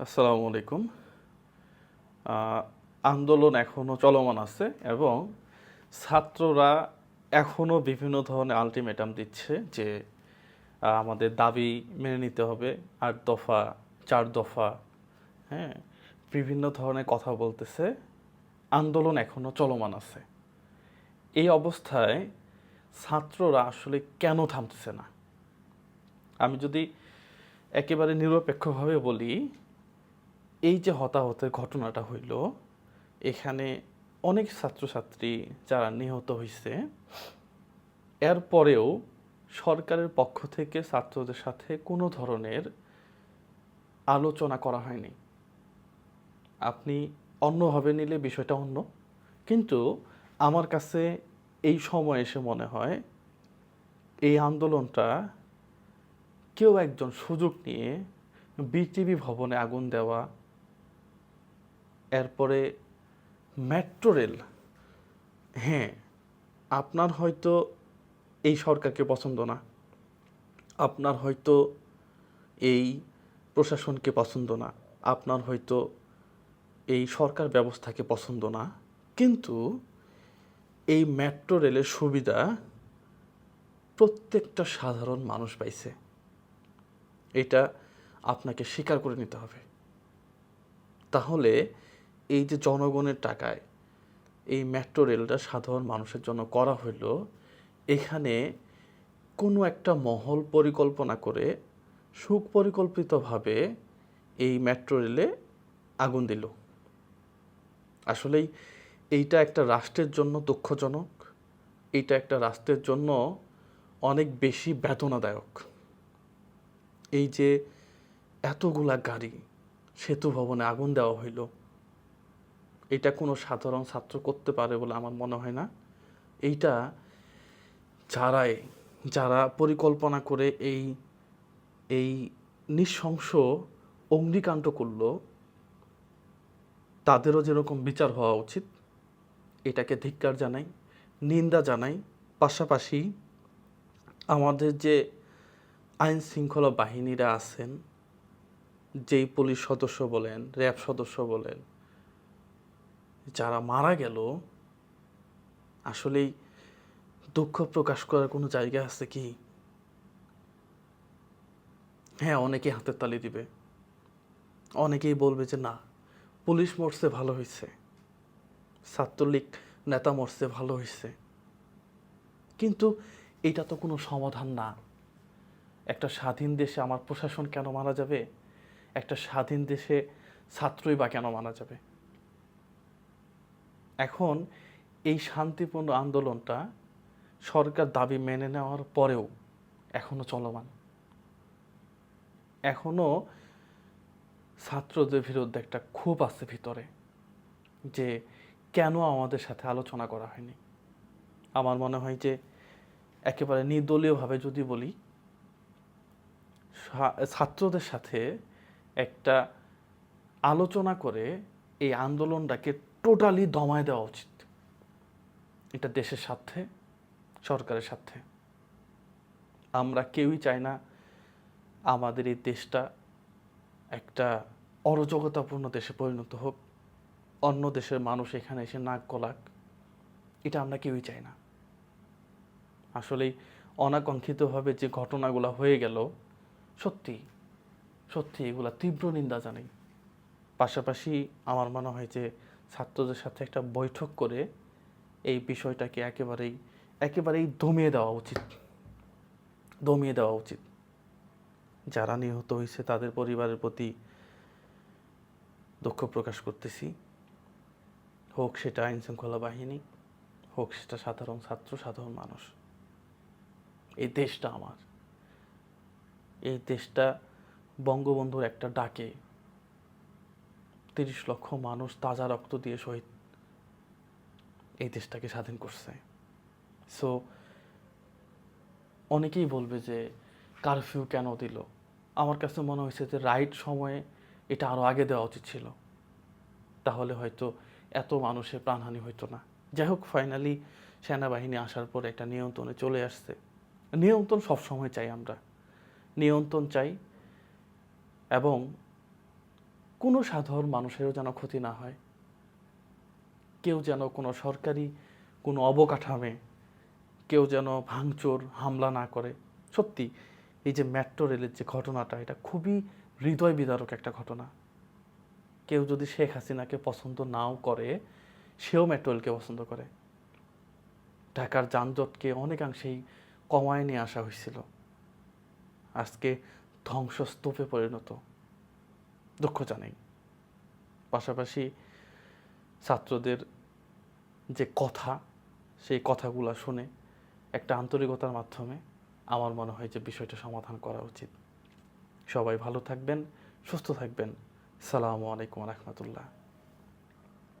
আসসালামু আলাইকুম। আন্দোলন এখনও চলমান আছে এবং ছাত্ররা এখনও বিভিন্ন ধরনের আলটিমেটাম দিচ্ছে যে আমাদের দাবি মেনে নিতে হবে। আট দফা, চার দফা হ্যাঁ বিভিন্ন ধরনের কথা বলতেছে। আন্দোলন এখনও চলমান আছে। এই অবস্থায় ছাত্ররা আসলে কেন থামতেছে না? আমি যদি একেবারে নিরপেক্ষভাবে বলি এই যে হতাহতের ঘটনাটা হইল, এখানে অনেক ছাত্রছাত্রী যারা নিহত হয়েছে এরপরেও সরকারের পক্ষ থেকে ছাত্রদের সাথে কোনো ধরনের আলোচনা করা হয়নি। আপনি অন্যভাবে নিলে বিষয়টা অন্য, কিন্তু আমার কাছে এই সময় এসে মনে হয়, এই আন্দোলনটা কেউ একজন সুযোগ নিয়ে বিটিভি ভবনে আগুন দেওয়া এরপরে মেট্রো রেল। হ্যাঁ আপনার হয়তো এই সরকারকে পছন্দ না। আপনার হয়তো এই প্রশাসনকে পছন্দ না। আপনার হয়তো এই সরকার ব্যবস্থাকে পছন্দ না। কিন্তু এই মেট্রো রেলের সুবিধা প্রত্যেকটা সাধারণ মানুষ পাইছে। এটা আপনাকে স্বীকার করে নিতে হবে। তাহলে এই যে জনগণের টাকায় এই মেট্রো রেলটা সাধারণ মানুষের জন্য করা হইল, এখানে কোনো একটা মহল পরিকল্পনা করে সুপরিকল্পিতভাবে এই মেট্রো রেলে আগুন দিল। আসলেই এইটা একটা রাষ্ট্রের জন্য দুঃখজনক, এইটা একটা রাষ্ট্রের জন্য অনেক বেশি বেদনাদায়ক। এই যে এতগুলা গাড়ি, সেতু ভবনে আগুন দেওয়া হইল এটা কোনো সাধারণ ছাত্র করতে পারে বলে আমার মনে হয় না। এইটা যারাই, যারা পরিকল্পনা করে এই এই নৃশংস অগ্নিকাণ্ড করল, তাদেরও যেরকম বিচার হওয়া উচিত, এটাকে ধিক্কার জানাই, নিন্দা জানাই। পাশাপাশি আমাদের যে আইন শৃঙ্খলা বাহিনীরা আছেন, যেই পুলিশ সদস্য বলেন, র্যাব সদস্য বলেন যারা মারা গেল, আসলেই দুঃখ প্রকাশ করার কোনো জায়গা আছে কি? হ্যাঁ অনেকে হাতের তালি দিবে। অনেকেই বলবে যে, না, পুলিশ মরছে, ভালো হয়েছে ছাত্রলীগ নেতা মরছে, ভালো হয়েছে কিন্তু এটা তো কোনো সমাধান না। একটা স্বাধীন দেশে আমার প্রশাসন কেন মারা যাবে? একটা স্বাধীন দেশে ছাত্রই বা কেন মারা যাবে? এখন এই শান্তিপূর্ণ আন্দোলনটা সরকার দাবি মেনে নেওয়ার পরেও এখনও চলমান। এখনও ছাত্রদের বিরুদ্ধে একটা ক্ষোভ আছে ভিতরে যে কেন আমাদের সাথে আলোচনা করা হয়নি? আমার মনে হয় যে একেবারে নির্দলীয়ভাবে যদি বলি ছাত্রদের সাথে একটা আলোচনা করে এই আন্দোলনটাকে টোটালি দমায় দেওয়া উচিত। এটা দেশের স্বার্থে, সরকারের স্বার্থে। আমরা কেউই চাই না আমাদের এই দেশটা একটা অরাজকতাপূর্ণ দেশে পরিণত হোক, অন্য দেশের মানুষ এখানে এসে নাক গলাক। এটা আমরা কেউই চাই না। আসলেই অনাকাঙ্ক্ষিতভাবে যে ঘটনাগুলো হয়ে গেল, সত্যি সত্যি এগুলা তীব্র নিন্দা জানাই। পাশাপাশি আমার মনে হয় যে ছাত্রদের সাথে একটা বৈঠক করে এই বিষয়টাকে একেবারেই একেবারেই দমিয়ে দেওয়া উচিত। দমিয়ে দেওয়া উচিত। যারা নিহত হয়েছে তাদের পরিবারের প্রতি দুঃখ প্রকাশ করতেছি। হোক সেটা আইন শৃঙ্খলা বাহিনী, হোক সেটা সাধারণ ছাত্র, সাধারণ মানুষ। এই দেশটা আমার। এই দেশটা বঙ্গবন্ধুর একটা ডাকে। তিরিশ লক্ষ মানুষ তাজা রক্ত দিয়ে শহীদ এই দেশটাকে স্বাধীন করছে। সো অনেকেই বলবে যে, কারফিউ কেন দিল? আমার কাছে মনে হয়েছে যে রাইট সময়ে এটা আরও আগে দেওয়া উচিত ছিল। তাহলে হয়তো এত মানুষের প্রাণহানি হইতো না। যাই হোক ফাইনালি সেনাবাহিনী আসার পর একটা নিয়ন্ত্রণে চলে আসছে। নিয়ন্ত্রণ সবসময় চাই আমরা। নিয়ন্ত্রণ চাই এবং কোনো সাধারণ মানুষেরও যেন ক্ষতি না হয়। কেউ যেন কোনো সরকারি কোনো অবকাঠামে কেউ যেন ভাঙচুর, হামলা না করে। সত্যি, এই যে মেট্রো রেলের যে ঘটনাটা, এটা খুবই হৃদয় বিদারক একটা ঘটনা। কেউ যদি শেখ হাসিনাকে পছন্দ নাও করে, সেও মেট্রো রেলকে পছন্দ করে। ঢাকার যানজটকে অনেকাংশেই কমায় নিয়ে আসা হয়েছিল। আজকে ধ্বংসস্তূপে পরিণত। দুঃখ জানাই। পাশাপাশি ছাত্রদের যে কথা, সেই কথাগুলো শুনে একটা আন্তরিকতার মাধ্যমে আমার মনে হয় যে বিষয়টা সমাধান করা উচিত। সবাই ভালো থাকবেন, সুস্থ থাকবেন। সালামু আলাইকুম রহমতুল্লাহ।